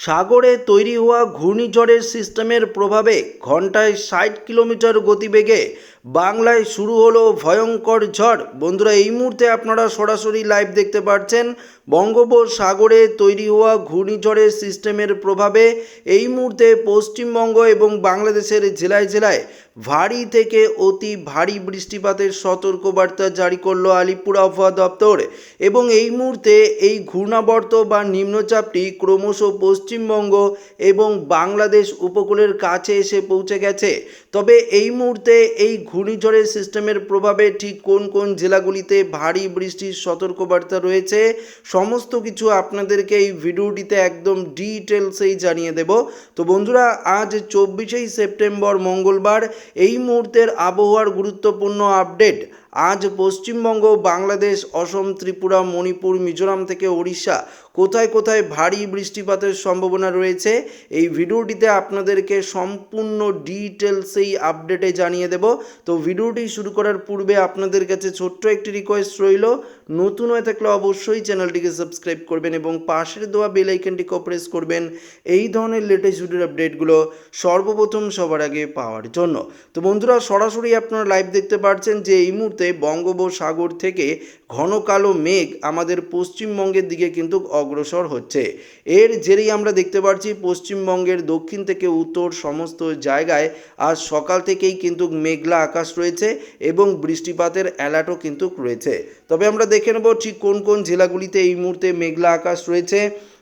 সাগরে তৈরি হওয়া ঘূর্ণিঝড়ের সিস্টেমের প্রভাবে ঘন্টায় ষাট কিলোমিটার গতিবেগে বাংলায় শুরু হলো ভয়ঙ্কর ঝড়। বন্ধুরা, এই মুহূর্তে আপনারা সরাসরি লাইভ দেখতে পাচ্ছেন বঙ্গোপসাগরে তৈরি হওয়া ঘূর্ণিঝড়ের সিস্টেমের প্রভাবে। এই মুহূর্তে পশ্চিমবঙ্গ এবং বাংলাদেশের জেলায় জেলায় ভারী থেকে অতি ভারী বৃষ্টিপাতের সতর্কবার্তা জারি করল আলিপুর আবহাওয়া দপ্তর এবং এই মুহূর্তে এই ঘূর্ণাবর্ত বা নিম্নচাপটি ক্রমশ পশ্চিমবঙ্গ এবং বাংলাদেশ উপকূলের কাছে এসে পৌঁছে গেছে। তবে এই মুহূর্তে এই ঘূর্ণিঝড়ের সিস্টেমের প্রভাবে ঠিক কোন কোন জেলাগুলিতে ভারী বৃষ্টির সতর্কবার্তা রয়েছে সমস্ত কিছু আপনাদেরকে এই ভিডিওটিতে একদম ডিটেলসেই জানিয়ে দেব। তো বন্ধুরা, আজ চব্বিশেই সেপ্টেম্বর, মঙ্গলবার এই মুহূর্তের আবহাওয়ার গুরুত্বপূর্ণ আপডেট। আজ পশ্চিমবঙ্গ, বাংলাদেশ, অসম, ত্রিপুরা, মণিপুর, মিজোরাম থেকে ওড়িশা। কোথায় কোথায় ভারী বৃষ্টিপাতের সম্ভাবনা রয়েছে? এই ভিডিওটিতে আপনাদেরকে সম্পূর্ণ ডিটেলসেই আপডেটে জানিয়ে দেব। তো ভিডিওটি শুরু করার পূর্বে আপনাদের কাছে ছোট্ট একটি রিকোয়েস্ট রইল। নতুন হয়ে থাকলে অবশ্যই চ্যানেলটিকে সাবস্ক্রাইব করবেন এবং পাশের দেওয়া বেল আইকনটিকে প্রেস করবেন। এই ধরনের লেটেস্ট ভিডিওর আপডেটগুলো সর্বপ্রথম সবার আগে পাওয়ার জন্য। তো বন্ধুরা, সরাসরি আপনারা লাইভ দেখতে পাচ্ছেন যে এই মুহূর্তে বঙ্গোপসাগর থেকে ঘন কালো মেঘ আমাদের পশ্চিমবঙ্গের দিকে কিন্তু অগ্রসর হচ্ছে। এর জেরেই আমরা দেখতে পাচ্ছি পশ্চিমবঙ্গের দক্ষিণ থেকে উত্তর সমস্ত জায়গায় আজ সকাল থেকেই কিন্তু মেঘলা আকাশ রয়েছে এবং বৃষ্টিপাতের অ্যালার্টও কিন্তু রয়েছে। তবে আমরা দেখে নেব ঠিক কোন কোন জেলাগুলিতে এই মুহূর্তে মেঘলা আকাশ রয়েছে।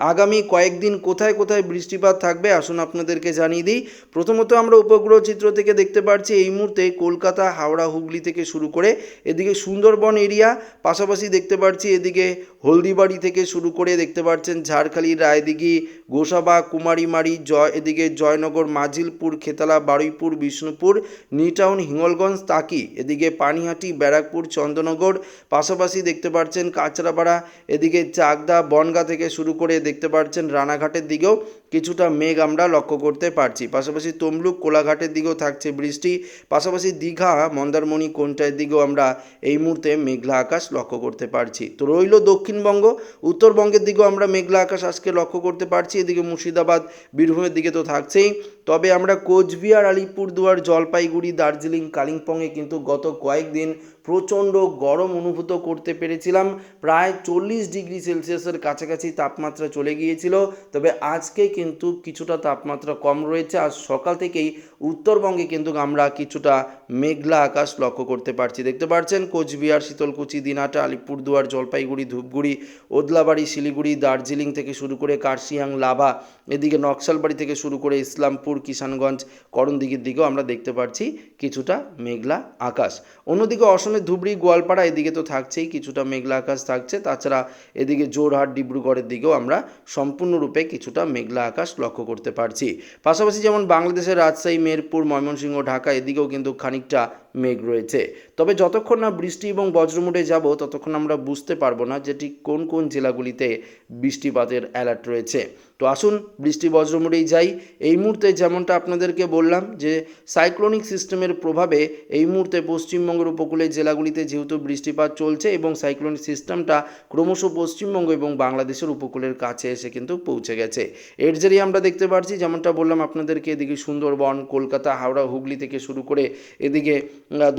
আগামী কয়েকদিন কোথায় কোথায় বৃষ্টিপাত থাকবে আসুন আপনাদেরকে জানিয়ে দিই। প্রথমত আমরা উপগ্রহ চিত্র থেকে দেখতে পাচ্ছি এই মুহূর্তে কলকাতা, হাওড়া, হুগলি থেকে শুরু করে এদিকে সুন্দরবন এরিয়া, পাশাপাশি দেখতে পাচ্ছি এদিকে হলদিবাড়ি থেকে শুরু করে দেখতে পাচ্ছেন ঝাড়খালি, রায়দিঘি, গোসাবা, কুমারীমারি, জয়, এদিকে জয়নগর, মাজিলপুর, খেতলা, বারুইপুর, বিষ্ণুপুর নিউটাউন হিঙ্গলগঞ্জ, তাকি, এদিকে পানিহাটি, ব্যারাকপুর চন্দ্রনগর পাশাপাশি দেখতে পাচ্ছেন কাঁচরাপাড়া, এদিকে চাকদা, বনগা থেকে শুরু করে দেখতে পাচ্ছেন রানাঘাটের দিকেও। কিছুটা মেঘ আমরা লক্ষ্য করতে পারছি। পাশাপাশি তমলুক কোলাঘাটের দিকেও থাকছে বৃষ্টি। পাশাপাশি দীঘা, মন্দারমণি কোনটার দিকেও আমরা এই মুহূর্তে মেঘলা আকাশ লক্ষ্য করতে পারছি। তো রইল দক্ষিণবঙ্গ। উত্তরবঙ্গের দিকেও আমরা মেঘলা আকাশ আজকে লক্ষ্য করতে পারছি। এদিকে মুর্শিদাবাদ, বীরভূমের দিকে তো থাকছেই। তবে আমরা কোচবিহার, আলিপুরদুয়ার, জলপাইগুড়ি, দার্জিলিং, কালিম্পংয়ে কিন্তু গত কয়েকদিন প্রচণ্ড গরম অনুভূত করতে পেরেছিলাম। প্রায় চল্লিশ ডিগ্রি সেলসিয়াসের কাছাকাছি তাপমাত্রা চলে গিয়েছিল। তবে আজকে কিন্তু কিছুটা তাপমাত্রা কম রয়েছে। আর সকাল থেকেই উত্তরবঙ্গে কিন্তু আমরা কিছুটা মেঘলা আকাশ লক্ষ্য করতে পারছি। দেখতে পাচ্ছেন কোচবিহার, শীতলকুচি, দিনাটা, আলিপুরদুয়ার, জলপাইগুড়ি, ধূপগুড়ি, ওদলাবাড়ি, শিলিগুড়ি, দার্জিলিং থেকে শুরু করে কার্শিয়াং, লাভা, এদিকে নকশালবাড়ি থেকে শুরু করে ইসলামপুর, কিষানগঞ্জ, করণদিঘির দিকেও আমরা দেখতে পাচ্ছি কিছুটা মেঘলা আকাশ। অন্যদিকে অসমের ধুবড়ি, গোয়ালপাড়া এদিকে তো থাকছেই, কিছুটা মেঘলা আকাশ থাকছে। তাছাড়া এদিকে জোরহাট, ডিব্রুগড়ের দিকেও আমরা সম্পূর্ণরূপে কিছুটা মেঘলা আকাশ লক্ষ্য করতে পারছি। পাশাপাশি যেমন বাংলাদেশের রাজশাহী, মেরপুর, ময়মনসিংহ, ঢাকা, এদিকেও কিন্তু খানিকটা মেঘ রয়েছে। তবে যতক্ষণ না বৃষ্টি এবং বজ্রমুটে যাব, ততক্ষণ আমরা বুঝতে পারব না যেটি কোন কোন জেলাগুলিতে বৃষ্টিপাতের অ্যালার্ট রয়েছে। তো আসুন বৃষ্টি বজ্রমুটেই যাই। এই মুহূর্তে যেমনটা আপনাদেরকে বললাম যে সাইক্লোনিক সিস্টেমের প্রভাবে এই মুহূর্তে পশ্চিমবঙ্গের উপকূলের জেলাগুলিতে যেহেতু বৃষ্টিপাত চলছে এবং সাইক্লোনিক সিস্টেমটা ক্রমশ পশ্চিমবঙ্গ এবং বাংলাদেশের উপকূলের কাছে এসে কিন্তু পৌঁছে গেছে। এর জেরেই আমরা দেখতে পাচ্ছি যেমনটা বললাম আপনাদেরকে এদিকে সুন্দরবন, কলকাতা, হাওড়া, হুগলি থেকে শুরু করে এদিকে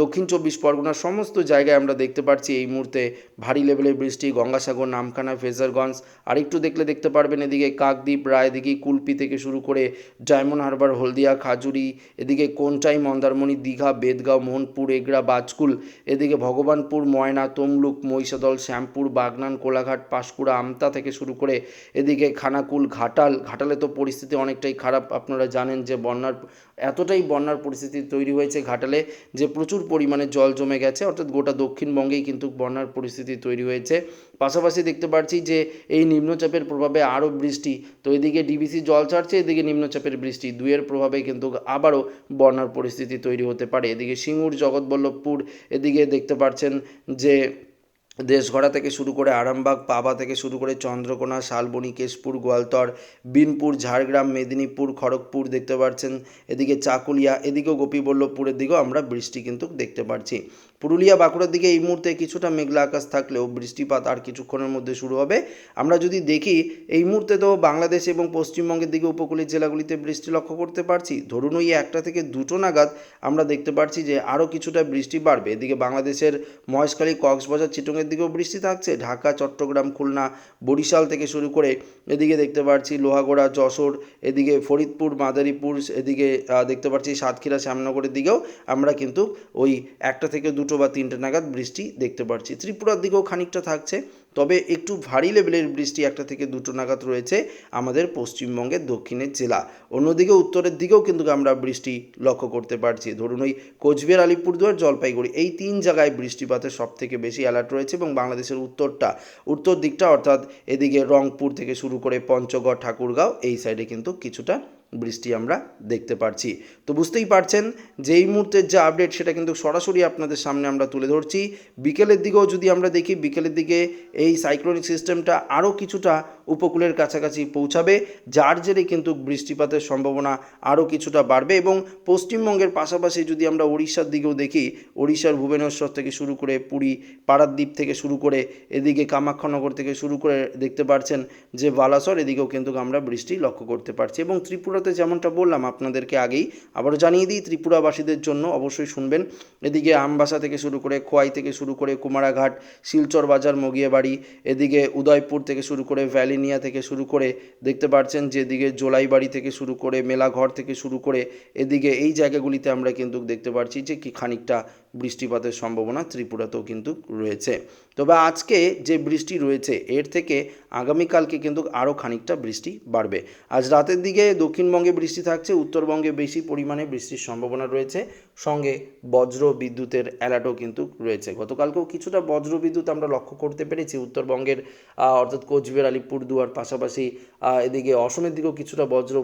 দক্ষিণ চব্বিশ পরগনার সমস্ত জায়গায় আমরা দেখতে পাচ্ছি এই মুহূর্তে ভারী লেভেলের বৃষ্টি, গঙ্গাসাগর, নামখানা, ফেজারগঞ্জ। আর একটু দেখলে দেখতে পারবেন এদিকে কাকদ্বীপ রায়দিঘি কুলপি থেকে শুরু করে ডায়মন্ড হারবার, হলদিয়া, খাজুরি, এদিকে কোনটাই, মন্দারমণি, দীঘা, বেদগাঁও, মোহনপুর, এগরা, বাজকুল, এদিকে ভগবানপুর, ময়না, তমলুক, মহিষাদল, শ্যামপুর, বাগনান, কোলাঘাট, পাঁশকুড়া, আমতা থেকে শুরু করে এদিকে খানাকুল, ঘাটাল। ঘাটালে তো পরিস্থিতি অনেকটাই খারাপ, আপনারা জানেন যে বন্যার, এতটাই বন্যার পরিস্থিতি তৈরি হয়েছে ঘাটালে যে প্রচুর পরিমাণে জল জমে গেছে। অর্থাৎ গোটা দক্ষিণবঙ্গেই কিন্তু বন্যার পরিস্থিতি তৈরি হয়েছে। পাশাপাশি দেখতে পাচ্ছি যে এই নিম্নচাপের প্রভাবে আরও বৃষ্টি। তো এদিকে ডিবিসি জল ছাড়ছে, এদিকে নিম্নচাপের বৃষ্টি। দুয়ের প্রভাবে কিন্তু আবারও বন্যার পরিস্থিতি তৈরি হতে পারে। এদিকে সিঙ্গুর, জগৎবল্লভপুর, এদিকে দেখতে পাচ্ছেন যে দেশঘরা থেকে শুরু করে আরামবাগ, পাবা থেকে শুরু করে চন্দ্রকোনা, শালবনি, কেশপুর, গোয়ালতর, বিনপুর, ঝাড়গ্রাম, মেদিনীপুর, খড়গপুর দেখতে পাচ্ছেন এদিকে চাকুলিয়া, এদিকেও গোপীবল্লভপুরের দিকেও আমরা বৃষ্টি কিন্তু দেখতে পাচ্ছি পুরুলিয়া, বাঁকুড়ার দিকে এই মুহূর্তে কিছুটা মেঘলা আকাশ থাকলেও বৃষ্টিপাত আর কিছুক্ষণের মধ্যে শুরু হবে। আমরা যদি দেখি, এই মুহূর্তে তো বাংলাদেশ এবং পশ্চিমবঙ্গের দিকে উপকূলীয় জেলাগুলিতে বৃষ্টি লক্ষ্য করতে পারছি। ধরুন ওই একটা থেকে দুটো নাগাদ আমরা দেখতে পাচ্ছি যে আরও কিছুটা বৃষ্টি বাড়বে। এদিকে বাংলাদেশের মহেশখালী, কক্সবাজার, চিটংয়ের দিকেও বৃষ্টি থাকছে। ঢাকা, চট্টগ্রাম, খুলনা, বরিশাল থেকে শুরু করে এদিকে দেখতে পাচ্ছি লোহাগড়া, যশোর, এদিকে ফরিদপুর, মাদারীপুর, এদিকে দেখতে পাচ্ছি সাতক্ষীরা, শ্যামনগরের দিকেও আমরা কিন্তু ওই একটা থেকে দুটো বা তিনটে নাগাদ বৃষ্টি দেখতে পাচ্ছি ত্রিপুরার দিকেও খানিকটা থাকছে। তবে একটু ভারী লেভেলের বৃষ্টি একটা থেকে দুটো নাগাদ রয়েছে আমাদের পশ্চিমবঙ্গের দক্ষিণের জেলা। অন্যদিকে উত্তরের দিকেও কিন্তু আমরা বৃষ্টি লক্ষ্য করতে পারছি। ধরুন ওই কোচবিহার, আলিপুরদুয়ার, জলপাইগুড়ি এই তিন জায়গায় বৃষ্টিপাতের সব থেকে বেশি অ্যালার্ট রয়েছে এবং বাংলাদেশের উত্তরটা, উত্তর দিকটা অর্থাৎ এদিকে রংপুর থেকে শুরু করে পঞ্চগড়, ঠাকুরগাঁও এই সাইডে কিন্তু কিছুটা বৃষ্টি আমরা দেখতে পারছি। তো বুঝতেই পারছেন যে এই মুহূর্তের যে আপডেট সেটা কিন্তু সরাসরি আপনাদের সামনে আমরা তুলে ধরছি। বিকেলের দিকেও যদি আমরা দেখি, বিকেলের দিকে এই সাইক্লোনিক সিস্টেমটা আরও কিছুটা উপকূলের কাছাকাছি পৌঁছাবে, যার জেরে কিন্তু বৃষ্টিপাতের সম্ভাবনা আরও কিছুটা বাড়বে এবং পশ্চিমবঙ্গের পাশাপাশি যদি আমরা উড়িষ্যার দিকেও দেখি উড়িষ্যার ভুবনেশ্বর থেকে শুরু করে পুরী পাড়াদ্বীপ থেকে শুরু করে এদিকে কামাক্ষানগর থেকে শুরু করে দেখতে পারছেন যে বালাসর, এদিকেও কিন্তু আমরা বৃষ্টি লক্ষ্য করতে পারছি এবং ত্রিপুরাতে যেমনটা বললাম আপনাদেরকে আগেই, আবারও জানিয়ে দিই, ত্রিপুরাবাসীদের জন্য অবশ্যই শুনবেন। এদিকে আমবাসা থেকে শুরু করে খোয়াই থেকে শুরু করে কুমারাঘাট, শিলচর বাজার, মগিয়াবাড়ি, এদিকে উদয়পুর থেকে শুরু করে ভ্যালিনিয়া থেকে শুরু করে দেখতে পাচ্ছেন যে এদিকে জোলাইবাড়ি থেকে শুরু করে মেলাঘর থেকে শুরু করে এদিকে এই জায়গাগুলিতে আমরা কিন্তু দেখতে পাচ্ছি যে কি খানিকটা বৃষ্টিপাতের সম্ভাবনা ত্রিপুরাতেও কিন্তু রয়েছে। তবে আজকে যে বৃষ্টি রয়েছে, এর থেকে আগামীকালকে কিন্তু আরও খানিকটা বৃষ্টি বাড়বে। আজ রাতের দিকে দক্ষিণবঙ্গে বৃষ্টি থাকছে, উত্তরবঙ্গে বেশি পরিমাণে বৃষ্টির সম্ভাবনা রয়েছে। সঙ্গে বজ্র বিদ্যুতের অ্যালার্টও কিন্তু রয়েছে। গতকালকেও কিছুটা বজ্র বিদ্যুৎ আমরা লক্ষ্য করতে পেরেছি। উত্তরবঙ্গের অর্থাৎ কোচবিহার আলিপুরদুয়ার পাশাপাশি এদিকে অসমের দিকেও কিছুটা বজ্র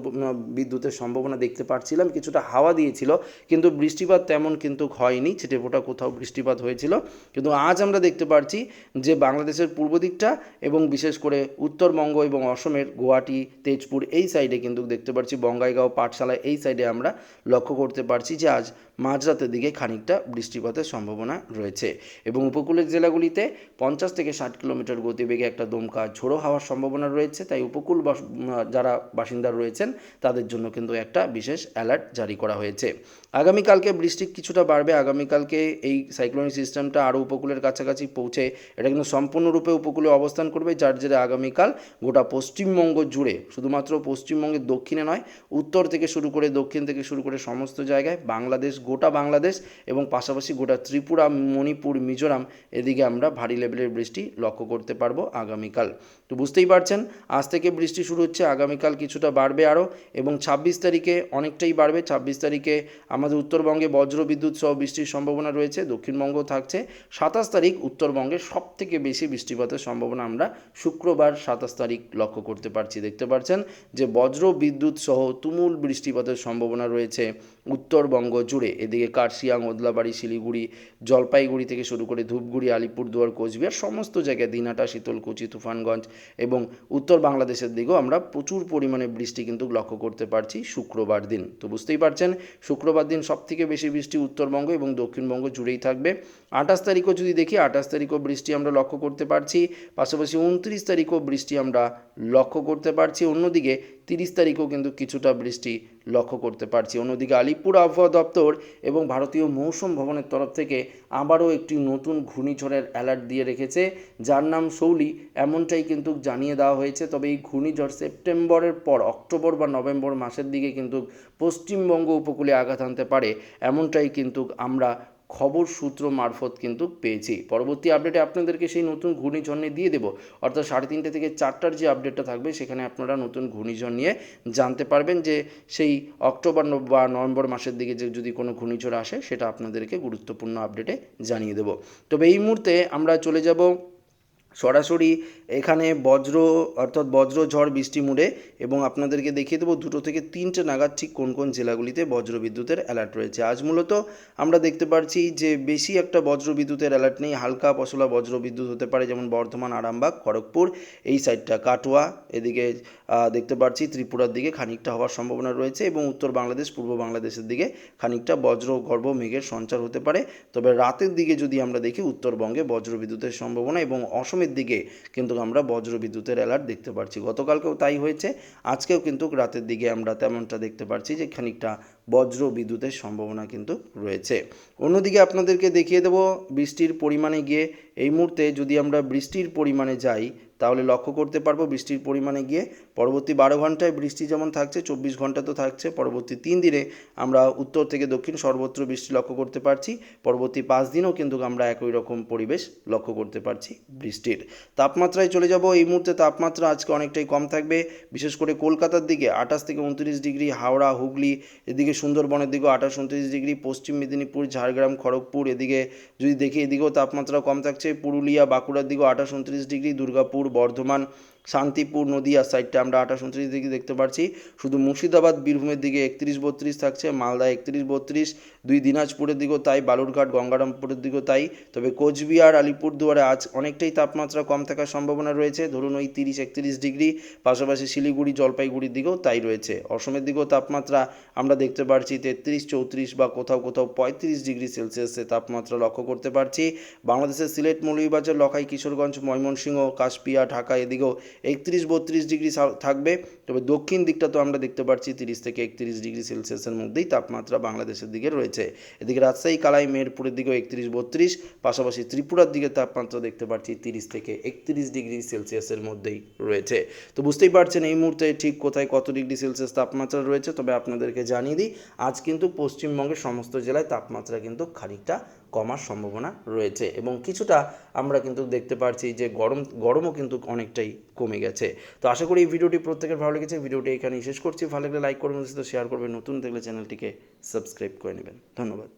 বিদ্যুতের সম্ভাবনা দেখতে পাচ্ছিলাম কিছুটা হাওয়া দিয়েছিল, কিন্তু বৃষ্টিপাত তেমন কিন্তু হয়নি ছিটেফোঁটা কোথাও বৃষ্টিপাত হয়েছিল। কিন্তু আজ আমরা দেখতে পাচ্ছি যে বাংলাদেশের পূর্ব দিকটা এবং বিশেষ করে উত্তরবঙ্গ এবং অসমের গুয়াহাটি, তেজপুর এই সাইডে কিন্তু দেখতে পাচ্ছি বঙ্গাইগাঁও পাঠশালা এই সাইডে আমরা লক্ষ্য করতে পারছি যে আজ মাঝরাতের দিকে খানিকটা বৃষ্টিপাতের সম্ভাবনা রয়েছে এবং উপকূলের জেলাগুলিতে পঞ্চাশ থেকে ষাট কিলোমিটার গতিবেগে একটা দমকা ঝোড়ো হওয়ার সম্ভাবনা রয়েছে, তাই উপকূল যারা বাসিন্দা রয়েছেন তাদের জন্য কিন্তু একটা বিশেষ অ্যালার্ট জারি করা হয়েছে। আগামীকালকে বৃষ্টি কিছুটা বাড়বে, আগামীকালকে এই সাইক্লোনিক সিস্টেমটা আরও উপকূলের কাছাকাছি পৌঁছে এটা কিন্তু সম্পূর্ণরূপে উপকূলে অবস্থান করবে, যার জেরে আগামীকাল গোটা পশ্চিমবঙ্গ জুড়ে, শুধুমাত্র পশ্চিমবঙ্গের দক্ষিণে নয়, উত্তর থেকে শুরু করে দক্ষিণ থেকে শুরু করে সমস্ত জায়গায় বাংলাদেশ গোটা বাংলাদেশ এবং পাশাপাশি গোটা ত্রিপুরা, মণিপুর, মিজোরাম এদিকে আমরা ভারী লেভেলের বৃষ্টি লক্ষ্য করতে পারব আগামীকাল। তো বুঝতেই পারছেন, আজ থেকে বৃষ্টি শুরু হচ্ছে, আগামীকাল কিছুটা বাড়বে আরও এবং ছাব্বিশ তারিখে অনেকটাই বাড়বে। ছাব্বিশ তারিখে আমাদের উত্তরবঙ্গে বজ্র বিদ্যুৎ সহ বৃষ্টির সম্ভাবনা রয়েছে দক্ষিণবঙ্গ থাকছে। সাতাশ তারিখ উত্তরবঙ্গে সব থেকে বেশি বৃষ্টিপাতের সম্ভাবনা আমরা শুক্রবার সাতাশ তারিখ লক্ষ্য করতে পারছি। দেখতে পাচ্ছেন যে বজ্র বিদ্যুৎ সহ তুমুল বৃষ্টিপাতের সম্ভাবনা রয়েছে উত্তরবঙ্গ জুড়ে। এদিকে কার্শিয়াং, ওদলাবাড়ি, শিলিগুড়ি, জলপাইগুড়ি থেকে শুরু করে ধূপগুড়ি, আলিপুরদুয়ার, কোচবিহার সমস্ত জায়গায় দিনাটা শীতলকুচি, তুফানগঞ্জ এবং উত্তর বাংলাদেশের দিকেও আমরা প্রচুর পরিমাণে বৃষ্টি কিন্তু লক্ষ্য করতে পারছি শুক্রবার দিন। তো বুঝতেই পারছেন, শুক্রবার দিন সব থেকে বেশি বৃষ্টি উত্তরবঙ্গ এবং দক্ষিণবঙ্গ জুড়েই থাকবে। আঠাশ তারিখও যদি দেখি, আঠাশ তারিখও বৃষ্টি আমরা লক্ষ্য করতে পারছি। পাশাপাশি উনত্রিশ তারিখও বৃষ্টি আমরা লক্ষ্য করতে পারছি। অন্যদিকে তিরিশ তারিখেও কিন্তু কিছুটা বৃষ্টি লক্ষ্য করতে পারছি। অন্যদিকে আলিপুর আবহাওয়া দপ্তর এবং ভারতীয় মৌসুম ভবনের তরফ থেকে আবারও একটি নতুন ঘূর্ণিঝড়ের অ্যালার্ট দিয়ে রেখেছে। যার নাম শৌলি, এমনটাই কিন্তু জানিয়ে দেওয়া হয়েছে। তবে এই ঘূর্ণিঝড় সেপ্টেম্বরের পর অক্টোবর বা নভেম্বর মাসের দিকে কিন্তু পশ্চিমবঙ্গ উপকূলে আঘাত আনতে পারে, এমনটাই কিন্তু আমরা খবর সূত্র মারফত কিন্তু পেয়েছি। পরবর্তী আপডেটে আপনাদেরকে সেই নতুন ঘূর্ণিঝড় নিয়ে দিয়ে দেবো। অর্থাৎ সাড়ে তিনটে থেকে চারটার যে আপডেটটা থাকবে, সেখানে আপনারা নতুন ঘূর্ণিঝড় নিয়ে জানতে পারবেন যে সেই অক্টোবর বা নভেম্বর মাসের দিকে যে যদি কোনো ঘূর্ণিঝড় আসে, সেটা আপনাদেরকে গুরুত্বপূর্ণ আপডেটে জানিয়ে দেবো। তবে এই মুহূর্তে আমরা চলে যাব সরাসরি এখানে বজ্র, অর্থাৎ বজ্র, ঝড়, বৃষ্টি, মুড়ে এবং আপনাদেরকে দেখিয়ে দেবো দুটো থেকে তিনটে নাগাদ ঠিক কোন কোন জেলাগুলিতে বজ্র বিদ্যুতের অ্যালার্ট রয়েছে। আজ মূলত আমরা দেখতে পাচ্ছি যে বেশি একটা বজ্র বিদ্যুতের অ্যালার্ট নেই, হালকা পশলা বজ্র বিদ্যুৎ হতে পারে যেমন বর্ধমান, আরামবাগ, খড়গপুর, এই সাইডটা কাটোয়া, এদিকে দেখতে পাচ্ছি ত্রিপুরার দিকে খানিকটা হওয়ার সম্ভাবনা রয়েছে এবং উত্তর বাংলাদেশ, পূর্ব বাংলাদেশের দিকে খানিকটা বজ্র গর্ভ মেঘের সঞ্চার হতে পারে। তবে রাতের দিকে যদি আমরা দেখি উত্তরবঙ্গে বজ্র বিদ্যুতের সম্ভাবনা এবং অসমের দিকে কিন্তু আমরা বজ্র বিদ্যুতের অ্যালার্ট দেখতে পাচ্ছি গতকালকেও তাই হয়েছে, আজকেও কিন্তু রাতের দিকে আমরা তেমনটা দেখতে পাচ্ছি যে খানিকটা বজ্র বিদ্যুতের সম্ভাবনা কিন্তু রয়েছে। অন্যদিকে আপনাদেরকে দেখিয়ে দেব বৃষ্টির পরিমাণে গিয়ে। এই মুহূর্তে যদি আমরা বৃষ্টির পরিমাণে যাই, তাহলে লক্ষ্য করতে পারব বৃষ্টির পরিমাণে গিয়ে পরবর্তী বারো ঘন্টায় বৃষ্টি যেমন থাকছে, চব্বিশ ঘণ্টা তো থাকছে। পরবর্তী তিন দিনে আমরা উত্তর থেকে দক্ষিণ সর্বত্র বৃষ্টি লক্ষ্য করতে পারছি। পরবর্তী পাঁচ দিনেও কিন্তু আমরা একই রকম পরিবেশ লক্ষ্য করতে পারছি বৃষ্টির। তাপমাত্রায় চলে যাব। এই মুহূর্তে তাপমাত্রা আজকে অনেকটাই কম থাকবে। বিশেষ করে কলকাতার দিকে আঠাশ থেকে উনত্রিশ ডিগ্রি, হাওড়া, হুগলি, এদিকে সুন্দরবনের দিকেও আঠাশ উনত্রিশ ডিগ্রি, পশ্চিম মেদিনীপুর, ঝাড়গ্রাম, খড়গপুর, এদিকে যদি দেখি এদিকেও তাপমাত্রা কম থাকছে। পুরুলিয়া, বাঁকুড়ার দিকেও আঠাশ উনত্রিশ ডিগ্রি, দুর্গাপুর, বর্ধমান শান্তিপুর নদীয়া সাইডটা আমরা আঠাশ উনত্রিশ ডিগ্রি দেখতে পাচ্ছি শুধু মুর্শিদাবাদ, বীরভূমের দিকে একত্রিশ বত্রিশ থাকছে, মালদা একত্রিশ বত্রিশ, দুই দিনাজপুরের দিকেও তাই, বালুরঘাট, গঙ্গারামপুরের দিকেও তাই। তবে কোচবিহার, আলিপুরদুয়ারে আজ অনেকটাই তাপমাত্রা কম থাকার সম্ভাবনা রয়েছে। ধরুন ওই তিরিশ, একত্রিশ ডিগ্রি পাশাপাশি শিলিগুড়ি, জলপাইগুড়ির দিকেও তাই রয়েছে। অসমের দিকেও তাপমাত্রা আমরা দেখতে পাচ্ছি তেত্রিশ, চৌত্রিশ বা কোথাও কোথাও পঁয়ত্রিশ ডিগ্রি সেলসিয়াসে তাপমাত্রা লক্ষ্য করতে পারছি। বাংলাদেশের সিলেট, মৌলভীবাজার, লখাই, কিশোরগঞ্জ, ময়মনসিংহ, কাশপিয়া, ঢাকা এদিকেও একত্রিশ বত্রিশ ডিগ্রি থাকবে। তবে দক্ষিণ দিকটা তো আমরা দেখতে পাচ্ছি তিরিশ থেকে একত্রিশ ডিগ্রি সেলসিয়াসের মধ্যেই তাপমাত্রা বাংলাদেশের দিকে রয়েছে। এদিকে রাজশাহী, কালাই, মেহেরপুরের দিকেও একত্রিশ বত্রিশ, পাশাপাশি ত্রিপুরার দিকে তাপমাত্রা দেখতে পাচ্ছি তিরিশ থেকে একত্রিশ ডিগ্রি সেলসিয়াসের মধ্যেই রয়েছে। তো বুঝতেই পারছেন, এই মুহূর্তে ঠিক কোথায় কত ডিগ্রি সেলসিয়াস তাপমাত্রা রয়েছে, তবে আপনাদেরকে জানিয়ে দিই, আজ কিন্তু পশ্চিমবঙ্গের সমস্ত জেলায় তাপমাত্রা কিন্তু খানিকটা কমার সম্ভাবনা রয়েছে এবং কিছুটা আমরা কিন্তু দেখতে পাচ্ছি যে গরম, গরমও কিন্তু অনেকটাই কমে গেছে। তো আশা করি এই ভিডিওটি প্রত্যেকের ভালো লেগেছে। ভিডিওটি এখানেই শেষ করছি। ভালো লাগলে লাইক করবেন শেয়ার করবেন। নতুন দেখলে চ্যানেলটিকে সাবস্ক্রাইব করে নেবেন। ধন্যবাদ।